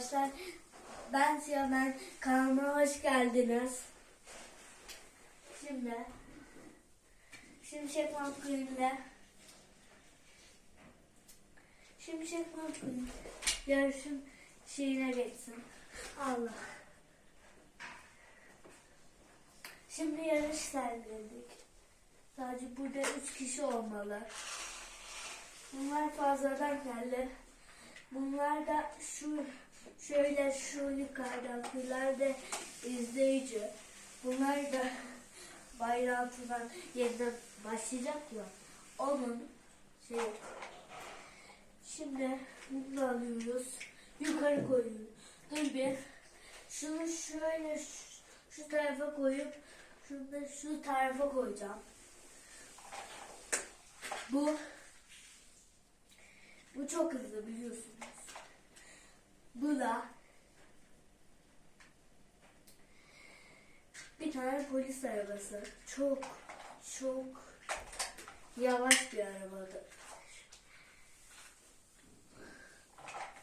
arkadaşlar. Ben Siyamen. Kanalıma hoş geldiniz. Şimdi Şimşek McQueen'le Şimşek McQueen yarışın şeyine geçsin. Allah. Şimdi yarış sergiledik. Sadece burada üç kişi olmalı. Bunlar fazladan geldi. Bunlar da şu şöyle şu yukarıdakiler de izleyici. Bunlar da bayrağı tutan yeniden başlayacak ya. Onun şey. Şimdi bunu alıyoruz. Yukarı koyuyoruz. Dur bir. Şunu şöyle şu, şu tarafa koyup şunu da şu tarafa koyacağım. Bu bu çok hızlı biliyorsunuz. Bu da bir tane polis arabası. Çok çok yavaş bir arabadır.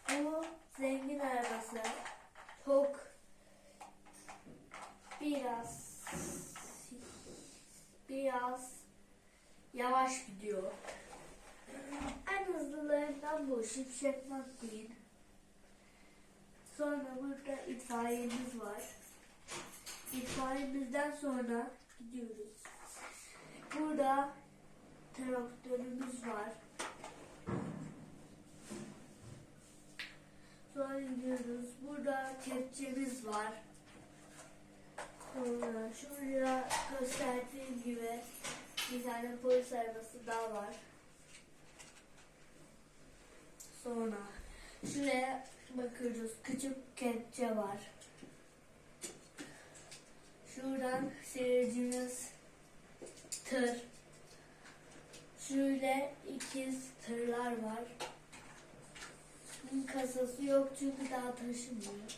Bu zengin arabası. Çok biraz biraz yavaş gidiyor. En hızlılarından bu Şimşek McQueen. Sonra burada itfaiyemiz var. İtfaiyemizden sonra gidiyoruz. Burada traktörümüz var. Sonra gidiyoruz. Burada kepçemiz var. Sonra şurada gösterdiğim gibi bir tane polis arabası daha var. Sonra şuraya bakıyoruz. Küçük kepçe var. Şuradan seyircimiz tır. Şöyle ikiz tırlar var. Bunun kasası yok çünkü daha taşımıyor.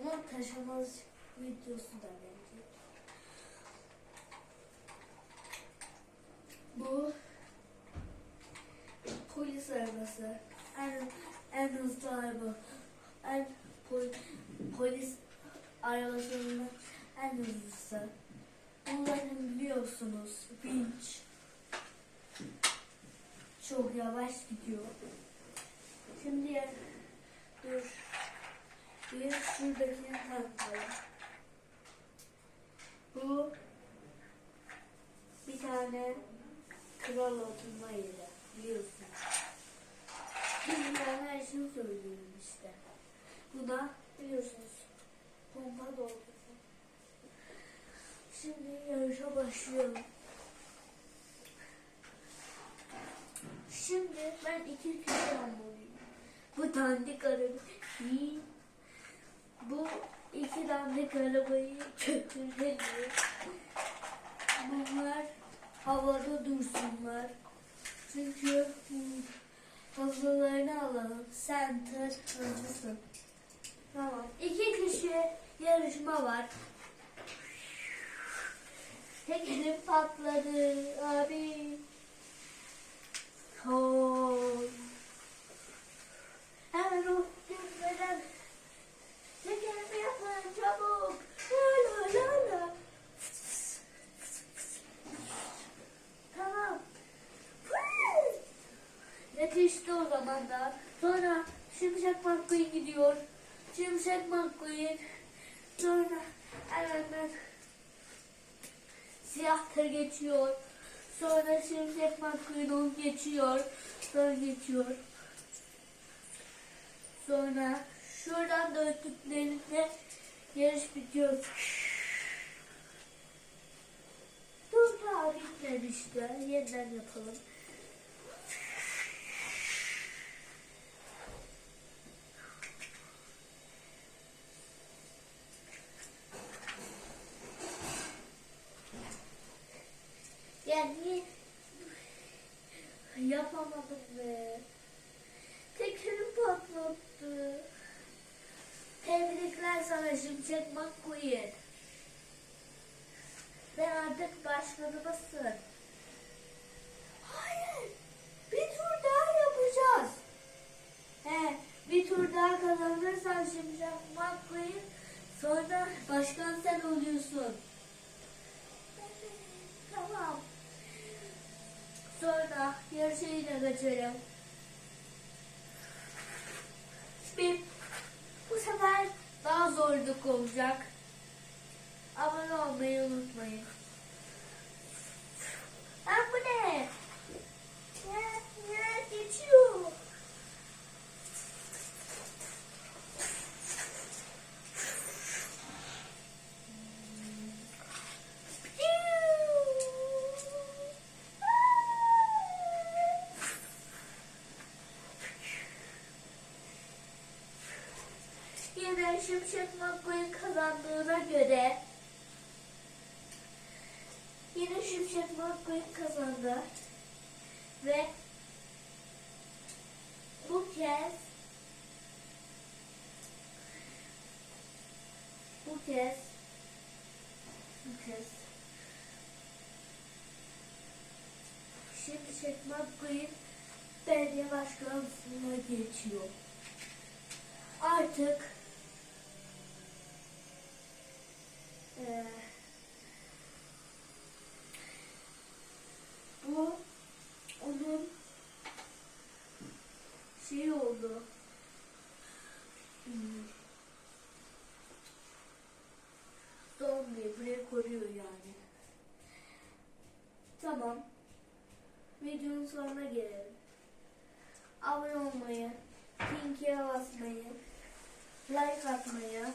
Ama taşımaz videosu da gelecek. Bu polis arabası. En, en hızlı araba. Pol, polis arabasının en. Bunların biliyorsunuz vinç. Çok yavaş gidiyor. Şimdi ya- dur. Bir şuradakini tanıtalım. Bu bir tane kral oturma yeri. Biliyorsunuz. Dünyanın her şeyini söylüyorum işte. Bu da biliyorsunuz. Pompa dolduruyor. Şimdi yarışa başlıyorum. Şimdi ben iki kişi almalıyım. Bu dandik arabayı bu iki dandik arabayı götürelim. Bunlar havada dursunlar. Çünkü hızlılarını alalım. Sen tır. Tamam. İki kişi yarışma var. Tekerim patladı abi. Yetişti o zaman da. Sonra Şimşek McQueen gidiyor. Şimşek McQueen. Sonra hemen siyah tır geçiyor. Sonra Şimşek McQueen onu geçiyor. Sonra geçiyor. Sonra şuradan döndüklerinde yarış bitiyor. Dur daha bitmedi işte. Yeniden yapalım. Yani yapamadım be. Tekerim patlattı. Tebrikler sana Şimşek McQueen. Ve artık başkanımızsın. Hayır. Bir tur daha yapacağız. He, bir tur daha kazanırsan Şimşek McQueen sonra başkan sen oluyorsun. Tamam. Sonra yine geçelim. Bir, bu sefer daha zorluk olacak. Abone olmayı unutmayın. Ha bu ne? Ne, ne geçiyor? Yine Şimşek McQueen kazandığına göre yine Şimşek McQueen kazandı ve bu kez bu kez bu kez Şimşek McQueen belediye başkanlığına geçiyor. Artık eee bu onun şey oldu. Hmm. Zombi rekoruyor yani. Tamam. Videonun sonuna gelelim. Abone olmayı, linke basmayı, like atmayı,